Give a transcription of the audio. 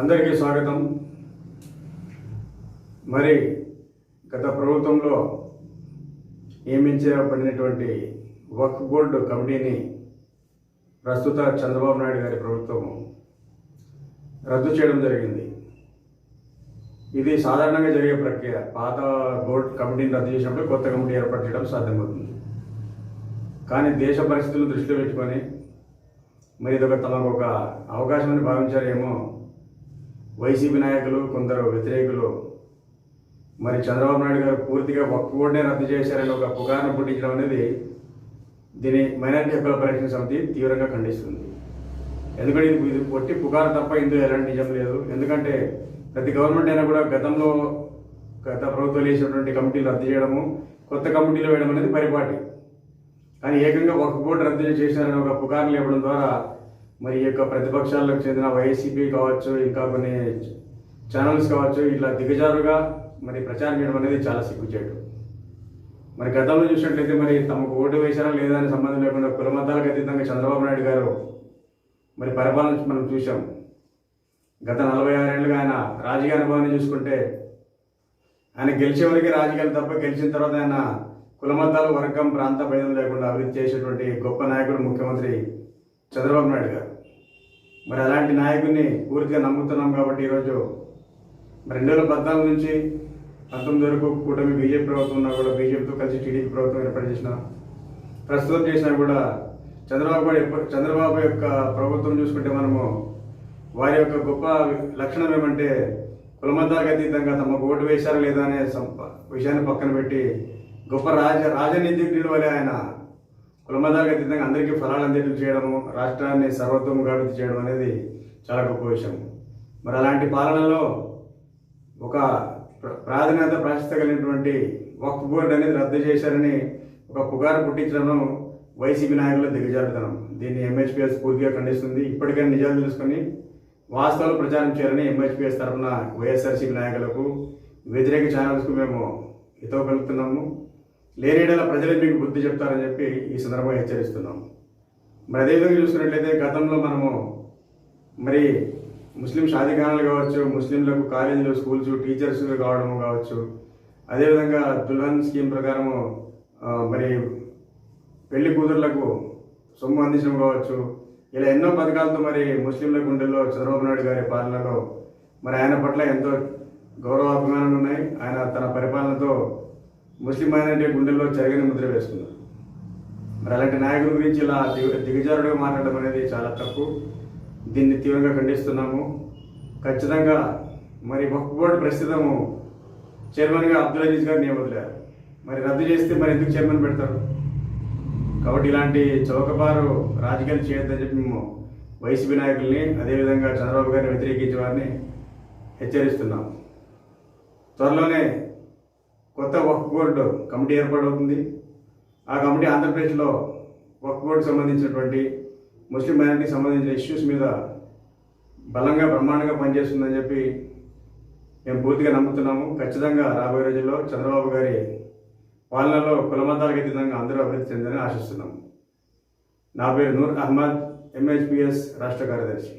అందరికీ స్వాగతం. మరి గత ప్రభుత్వంలో నియమించబడినటువంటి వక్ఫ్ బోర్డు కమిటీని ప్రస్తుత చంద్రబాబు నాయుడు గారి ప్రభుత్వం రద్దు చేయడం జరిగింది. ఇది సాధారణంగా జరిగే ప్రక్రియ. పాత బోర్డు కమిటీని రద్దు చేసినప్పుడు కొత్త కమిటీ ఏర్పాటు చేయడం సాధ్యమవుతుంది. కానీ దేశ పరిస్థితులను దృష్టిలో పెట్టుకొని మరి ఇదొక తమకు ఒక అవకాశం అని భావించారేమో వైసీపీ నాయకులు కొందరు వ్యతిరేకులు. మరి చంద్రబాబు నాయుడు గారు పూర్తిగా ఒక్క ఓటునే రద్దు చేశారని ఒక పుకార్ను పుట్టించడం అనేది దీని మైనారిటీ హక్కుల పరిరక్షణ సమితి తీవ్రంగా ఖండిస్తుంది. ఎందుకంటే ఇది ఇది పొట్టి పుకారు తప్ప ఇందులో ఎలాంటి నిజం లేదు. ఎందుకంటే ప్రతి గవర్నమెంట్ అయినా కూడా గతంలో గత ప్రభుత్వాలు వేసినటువంటి కమిటీలు రద్దు చేయడము కొత్త కమిటీలు వేయడం అనేది పరిపాటి. కానీ ఏకంగా ఒక బోర్డు రద్దు చేశారని ఒక పుకారు ఇవ్వడం ద్వారా మరి ఈ యొక్క ప్రతిపక్షాలకు చెందిన వైసీపీ కావచ్చు ఇంకా కొన్ని ఛానల్స్ కావచ్చు ఇట్లా దిగజారుగా మరి ప్రచారం చేయడం అనేది చాలా సిగ్గుచేటు. మరి గతంలో చూసినట్లయితే మరి తమకు ఓటు వేశారా లేదా అనే సంబంధం లేకుండా కులమతాలకు అతీతంగా చంద్రబాబు నాయుడు గారు మరి పరిపాలన మనం చూసాం గత నలభై ఆరేళ్ళుగా ఆయన రాజకీయ అనుభవాన్ని చూసుకుంటే ఆయన గెలిచే వరకు రాజకీయాలు తప్ప గెలిచిన తర్వాత ఆయన కులమతాలు వర్గం ప్రాంత భేదం లేకుండా అభివృద్ధి చేసేటువంటి గొప్ప నాయకుడు ముఖ్యమంత్రి చంద్రబాబు నాయుడు గారు. మరి అలాంటి నాయకుడిని పూర్తిగా నమ్ముతున్నాం కాబట్టి ఈరోజు మరి రెండు వేల పద్నాలుగు నుంచి పంతొమ్మిది వరకు కూటమి బీజేపీ ప్రభుత్వం ఉన్నా కూడా బీజేపీతో కలిసి టీడీపీ ప్రభుత్వం ఏర్పాటు చేసిన ప్రస్తుతం చేసినా కూడా చంద్రబాబు కూడా చంద్రబాబు యొక్క ప్రభుత్వం చూసుకుంటే మనము వారి యొక్క గొప్ప లక్షణం ఏమంటే కులమతాలకు అతీతంగా తమకు ఓటు వేశారా లేదా అనే విషయాన్ని పక్కన పెట్టి గొప్ప రాజ రాజనీతిజ్ఞుడు వలె ఆయన కులమతాలకు అతీతంగా అందరికీ ఫలాలు అందేటం చేయడము రాష్ట్రాన్ని సర్వతోముఖాభివృద్ధి చేయడం అనేది చాలా గొప్ప విషయం. మరి అలాంటి పాలనలో ఒక ప్రాధాన్యత ప్రాశస్త కలిగినటువంటి వక్ఫ్ బోర్డు అనేది రద్దు చేశారని ఒక పుగారు పుట్టించడం వైసీపీ నాయకుల దిగజారుతనం. దీన్ని ఎంహెచ్పిఎస్ పూర్తిగా ఖండిస్తుంది. ఇప్పటికైనా నిజాలు తెలుసుకొని వాస్తవాలు ప్రచారం చేయాలని ఎంహెచ్పిఎస్ తరఫున వైఎస్ఆర్సీపీ నాయకులకు వ్యతిరేక ఛానల్స్కు మేము హితవు కలుపుతున్నాము లేనిడల ప్రజలే మీకు బుద్ధి చెప్తారని చెప్పి ఈ సందర్భంగా హెచ్చరిస్తున్నాము మరి అదేవిధంగా చూసుకున్నట్లయితే గతంలో మనము మరి ముస్లిం షాదీఖానాలు కావచ్చు ముస్లింలకు కాలేజీలు స్కూల్స్ టీచర్స్ కావడము కావచ్చు అదేవిధంగా దుల్హన్ స్కీమ్ ప్రకారము మరి పెళ్ళి కూతుర్లకు సొమ్ము అందించడం కావచ్చు ఇలా ఎన్నో పథకాలతో మరి ముస్లింల గుండెల్లో చంద్రబాబు నాయుడు గారి పాలనలో మరి ఆయన పట్ల ఎంతో గౌరవాభిమానాలు ఉన్నాయి. ఆయన తన పరిపాలనతో ముస్లిం మైనారిటీ గుండెల్లో చెరగని ముద్ర వేసుకున్నారు. మరి అలాంటి నాయకుల గురించి ఇలా దిగ దిగజారుడుగా మాట్లాడడం అనేది చాలా తప్పు. దీన్ని తీవ్రంగా ఖండిస్తున్నాము. ఖచ్చితంగా మరి వక్ఫ్ బోర్డు ప్రస్తుతము చైర్మన్గా అబ్దుల్ అజీజ్ గారు నియమితులారు మరి రద్దు చేస్తే మరి ఎందుకు చైర్మన్ పెడతారు? కాబట్టి ఇలాంటి చౌకబారు రాజకీయాలు చేయొద్దని చెప్పి మేము వైసీపీ నాయకుల్ని అదేవిధంగా చంద్రబాబు గారిని వ్యతిరేకించే వారిని హెచ్చరిస్తున్నాం త్వరలోనే కొత్త వక్ఫ్ బోర్డు కమిటీ ఏర్పాటవుతుంది ఆ కమిటీ ఆంధ్రప్రదేశ్లో వక్ఫ్ బోర్డు సంబంధించినటువంటి ముస్లిం మైనారిటీకి సంబంధించిన ఇష్యూస్ మీద బలంగా బ్రహ్మాండంగా పనిచేస్తుందని చెప్పి మేము పూర్తిగా నమ్ముతున్నాము. ఖచ్చితంగా రాబోయే రోజుల్లో చంద్రబాబు గారి పాలనలో కులమతాలకు అతీతంగా అందరూ అభివృద్ధి చెందని ఆశిస్తున్నాము. నా పేరు నూర్ అహ్మద్ ఎంహెచ్పిఎస్ రాష్ట్ర కార్యదర్శి.